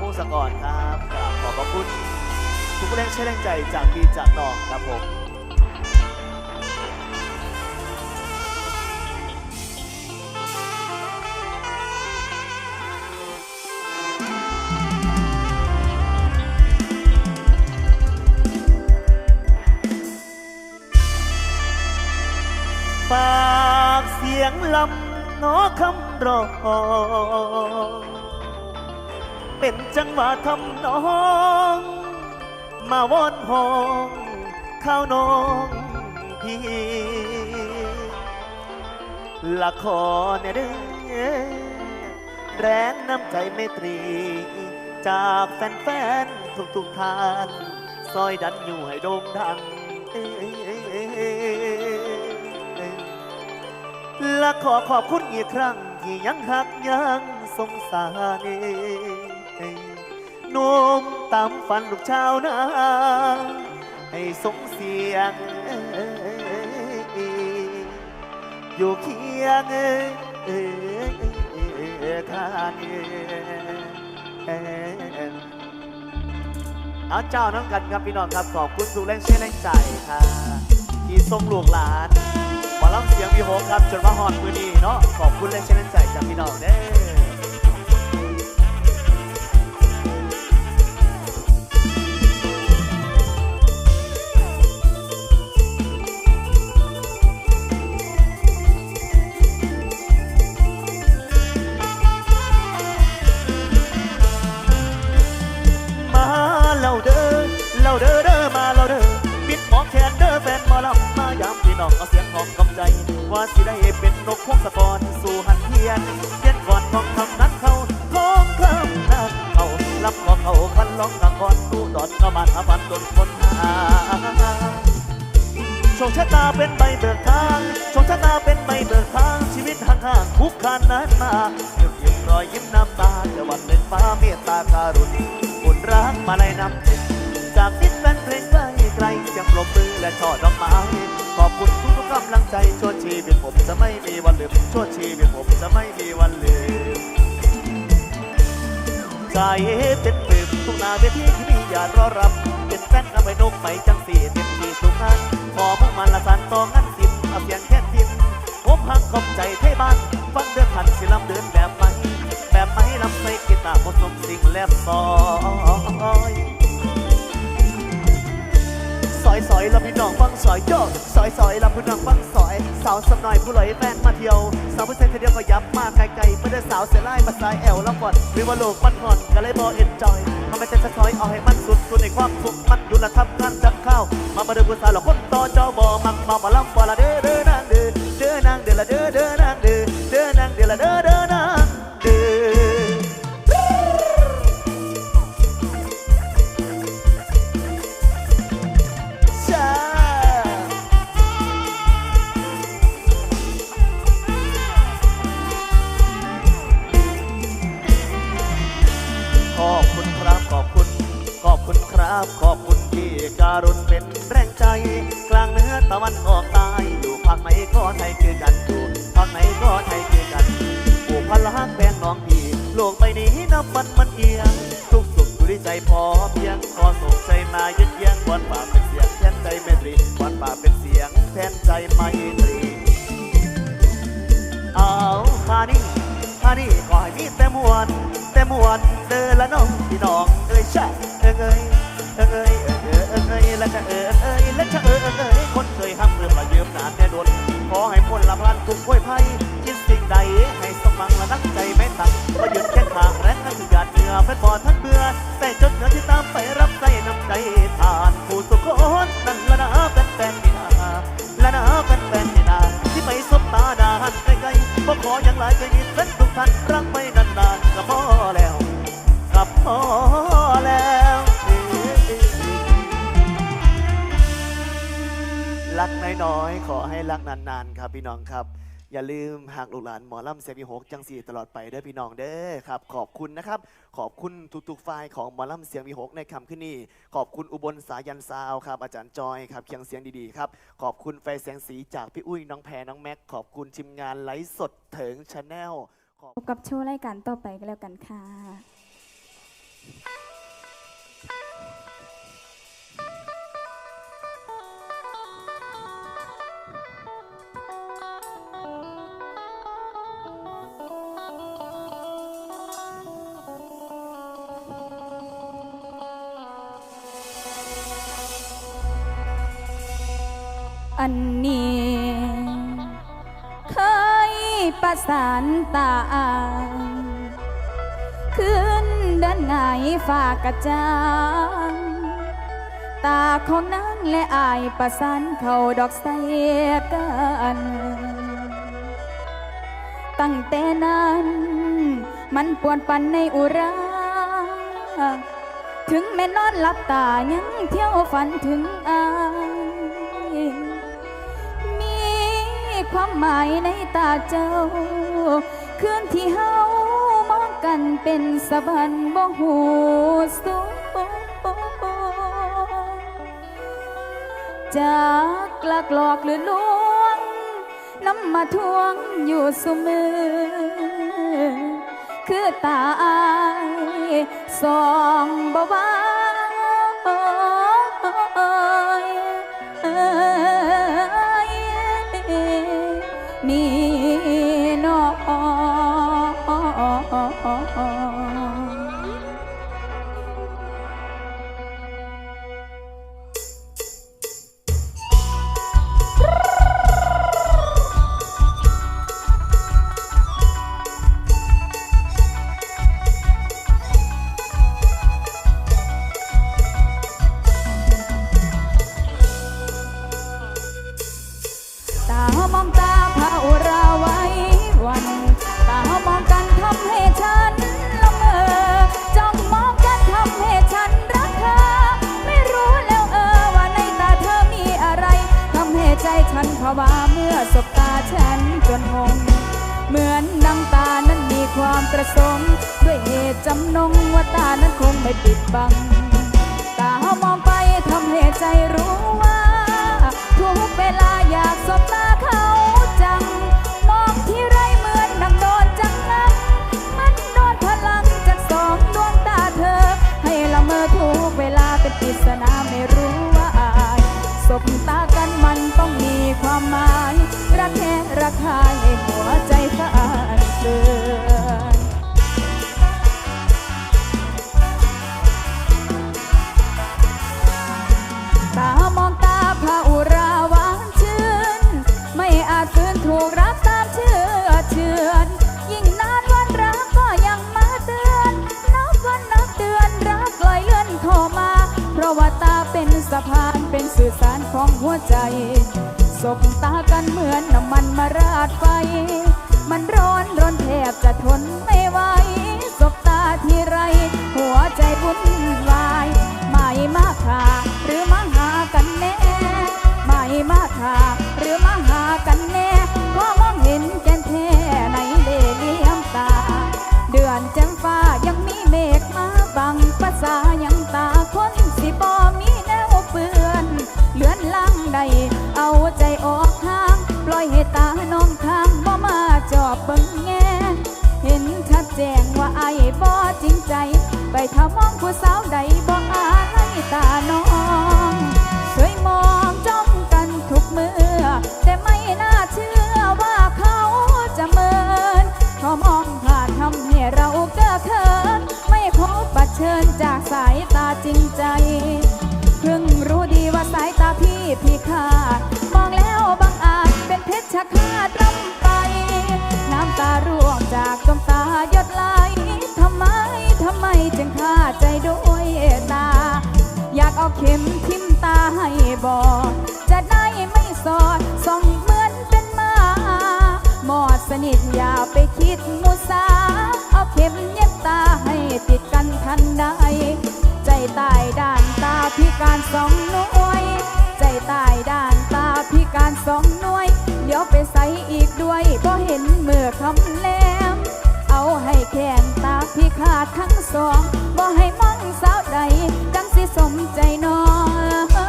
พงศกรครับกราบขอบพระคุณทุกแรงเชื่อแรงใจจากพี่จากน้องครับผมฝากเสียงลำน้อคำร้อง เป็นจังหวะทำนอง มาวอนห้องข้าวน้องพี่ละขอเนี่ยเด้อแรงน้ำใจเมตรี จากแฟนๆทุกๆท่านซอยดันอยู่ให้โด่งดังและขอขอบคุณอีกครั้งที่ยังหักยังสงสาร หนุ่มตามฝันลูกชาวนาให้สงเสียงอยู่เคียงท่านเอาเจ้าน้ำกันครับพี่น้องครับขอบคุณทุกแรงเชื่อแรงใจค่ะที่ทรงลูกหลานหมอลำเสียงมีโฮครับจนมาหอดมือนี้เนาะขอบคุณแรงเชื่อแรงใจจากพี่น้องเด้ เล่าเด้อเด้อมาเล่าเด้อปิดหมอแคนเด้อแฟนหมอลำมายามพี่น้องเอาเสียงของกำใจ ว่าสิได้เป็นนกพงศกรสู่หันเทียนเทียนก่อนของคำนั้นเขาของคำนั้นเขาลำขอเขาคันร้องนครตู้ดอนก็มาหาฟันดนคนหาโชคชะตาเป็นใบเบิกทางโชคชะตาเป็นใบเบิกทางชีวิตห่างๆคุกคานนั้นมาเก็บยิ้มรอยยิ้มน้ำตาแต่วันหนึ่งฟ้าเมตตาการุณบุญรักมาในน้ำจิต จากนิดแฟนเพลงใกล้ไกลเสียงปรบมือและช่อดอกไม้ขอบคุณทุกๆกำลังใจชั่วชีวิตผมจะไม่มีวันลืมชั่วชีวิตผมจะไม่มีวันลืมใจเป็นปลื้มทุกนาเวทีที่มีอย่ารอรับ เป็นแฟนกับไปนกไปจังสีเต็มที่ทุกงานขอมุ่งมันละสันต่องานสินเอาเพียงแค่ทินผมหักขอบใจเทบ้านฟังเดินผ่านสิลำเดินแบบไหมแบบไหมลำใส่กีตาร์ผสมสิ่งแลบซอ อยลำพี่น้องฟังสอยโยกสอยสอยลำพี่น้องฟังสอย สาวสำหน่อยผู้ลอยแฟนมาเที่ยวสาวผู้ชายเดียวก็ยับมาไกลๆไม่ได้สาวเสียไล่มาสายแอลแล้วก่อนหรือว่าโลกมันห่อนก็เลยบอเอ็นจอยทำไมจะซอยเอาให้มันสุดสุดในความสุขมันอยู่ละทับกันจับข้าวมามาเดินกุศลอกคนต่อเจ้าบอมักมามาลำบอละเด้อเด้อนะ ขอบคุณที่การุณเป็นแรงใจ กลางเนื้อตะวันออกใต้อยู่ภาคไหนก็ไทยคือกันอยู่ภาคไหนก็ไทยคือกันผู้พันละหักแบงน้องพี่โลกใบนี้นับมันมันเอียง ทุกสุขอยู่ที่ใจพอเพียงขอส่งใจมายึดเยียงบอนป่าเป็นเสียงแทนใจเมตรีบอนป่าเป็นเสียงแทนใจไมตรีเอาคานี่คานี่ขอให้มีแต่มวนแต่มวนเดินละน้องพี่น้อง ขออย่างไรก็ยินเป็นทุกท่านรักไม่นานๆก็พอแล้วก็พอแล้วรักน้อยๆขอให้รักนานๆครับพี่น้องครับ อย่าลืมหากลูกหลานหมอลำเซฟีหกจังสีตลอดไปเด้อพี่น้องเด้อครับ ขอบคุณนะครับ ขอบคุณทุกๆฝ่ายของหมอลำเสียงวีหกในคำขึ้นนี้ ขอบคุณอุบลสายันซาวครับอาจารย์จอยครับเคียงเสียงดีๆครับ ขอบคุณไฟแสงสีจากพี่อุ้ยน้องแพรน้องแม็ก ขอบคุณทีมงานไลฟ์สดเถิงชาแนล พบกับโชว์รายการต่อไปก็แล้วกันค่ะ อันนี้ เคยประสานตาขึ้นด้านไหนฝากกระจางตาของนางและอายประสานเขาดอกใสกันตั้งแต่นั้น มันปวดปันในอุรา ถึงแม่นอนหลับตายังเที่ยวฝันถึงอาย ความหมายในตาเจ้า คืนที่เฮามองกันเป็นสะบันบ่หูสูจากกลักหลอกหรือลวง น้ำมาทวงอยู่เสมอคือตาอายสองบ่วาาวาเมื่อสบตาฉันจนงง เหมือนน้ำตานั้นมีความประสงค์ ด้วยเหตุจำนงว่าตานั้นคงไม่ปิดบัง รักใครให้หัวใจฝันเกินตามองตาพระอุราหวานชื่น ไม่อาจฝืนถูกรักตามเชื่อเชื่อนยิ่งนานวันรักก็ยังมาเตือน นับวันนับเตือนรักลอยเลื่อนเข้ามา เพราะว่าตาเป็นสะพานเป็นสื่อสารของหัวใจันเหมือนน้ำมันมาราดไฟ มันร้อนร้อนแทบจะทนไม่ไหวสบตาทีไร หัวใจวุ่นวายไม่มาค่ะหรือมาหากันแน่ไม่มาค่ะหรือมาหากันแน่พรามองเห็นแก่นแท้ในเล่เลี่ยมตา เดือนแจ่มฟ้ายังมีเมฆมาบังภาษายังตาคนสิบอมีแนวเปื้อนเลือนล่างใด แจ้งว่าไอ้บ่จริงใจ ไปถ้ามองผู้สาวใดบ่อาลัยตาน้องเคยมองจ้องกันทุกมือ แต่ไม่น่าเชื่อว่าเขาจะเมินเขามองผ่านทำให้เราเก้อเขินไม่พบบัดเชิญจากสายตาจริงใจเพิ่งรู้ดีว่าสายตาพี่พี่ขาดมองแล้วบางอาจเป็นเพชรฆาตรำไป น้ำตาร่วงจากดวงตาหย ดไหลทำไม ทำไมจึงฆ่าใจด้วยตา อยากเอาเข็มทิ่มตาให้บอดจะได้ไม่สอดส่องเหมือนเป็นหมา หมอดสนิทอย่าไปคิดมุสา เอาเข็มเย็บตาให้ติดกันทันใด ใจตายด้านตาพิการสองหน่วย ใจตายด้านตาพิการสองหน่วย เดี๋ยวไปใส่อีก ดทั้งสองบ่ให้มองสาวใดจังสิสมใจนออ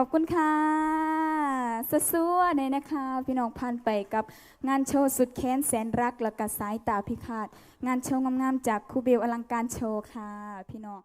อบคุณค่ะสะซัวๆเลยนะคะ พี่น้องผ่านไปกับงานโชว์สุดแค้นแสนรักและกะสายตาพิฆาต งานโชว์งามๆจากครูเบลอลังการโชว์ค่ะ พี่น้อง